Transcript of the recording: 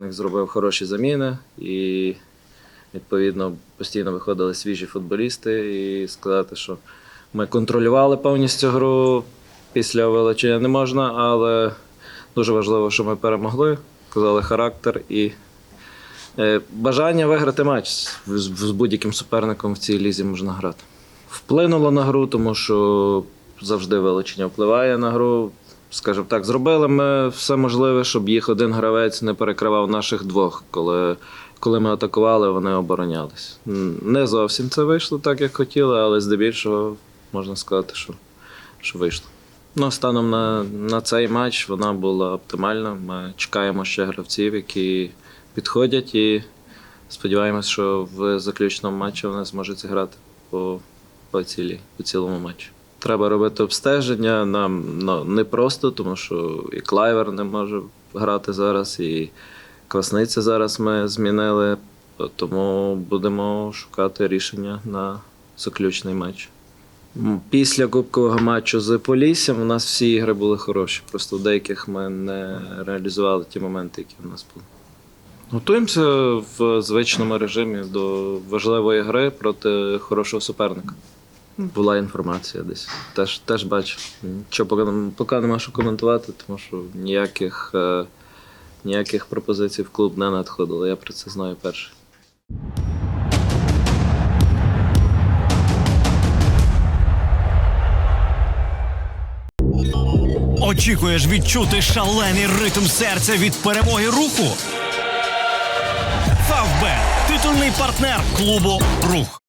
Зробив хороші заміни і відповідно постійно виходили свіжі футболісти. І сказати, що ми контролювали повністю гру після вилучення не можна, але дуже важливо, що ми перемогли, показали характер і е, бажання виграти матч з будь-яким суперником в цій лізі можна грати. Вплинуло на гру, тому що завжди вилучення впливає на гру. Скажімо так, зробили ми все можливе, щоб їх один гравець не перекривав наших двох. Коли, коли ми атакували, вони оборонялись. Не зовсім це вийшло так, як хотіли, але здебільшого можна сказати, що, що вийшло. Ну, станом на, на цей матч вона була оптимальна. Ми чекаємо ще гравців, які підходять, і сподіваємось, що в заключному матчі вони зможуть зіграти по, по, цілі, по цілому матчі. Треба робити обстеження. Нам ну, не просто, тому що і Клайвер не може грати зараз, і Квасниця зараз ми змінили. Тому будемо шукати рішення на заключний матч. Після кубкового матчу з Поліссям у нас всі ігри були хороші. Просто в деяких ми не реалізували ті моменти, які в нас були. Готуємося в звичному режимі до важливої гри проти хорошого суперника. Була інформація десь. Теж, теж бачив. Нічого поки, поки нема що коментувати, тому що ніяких, е, ніяких пропозицій в клуб не надходило. Я про це знаю перший. Очікуєш відчути шалений ритм серця від перемоги руху? Фавбет титульний партнер клубу Рух.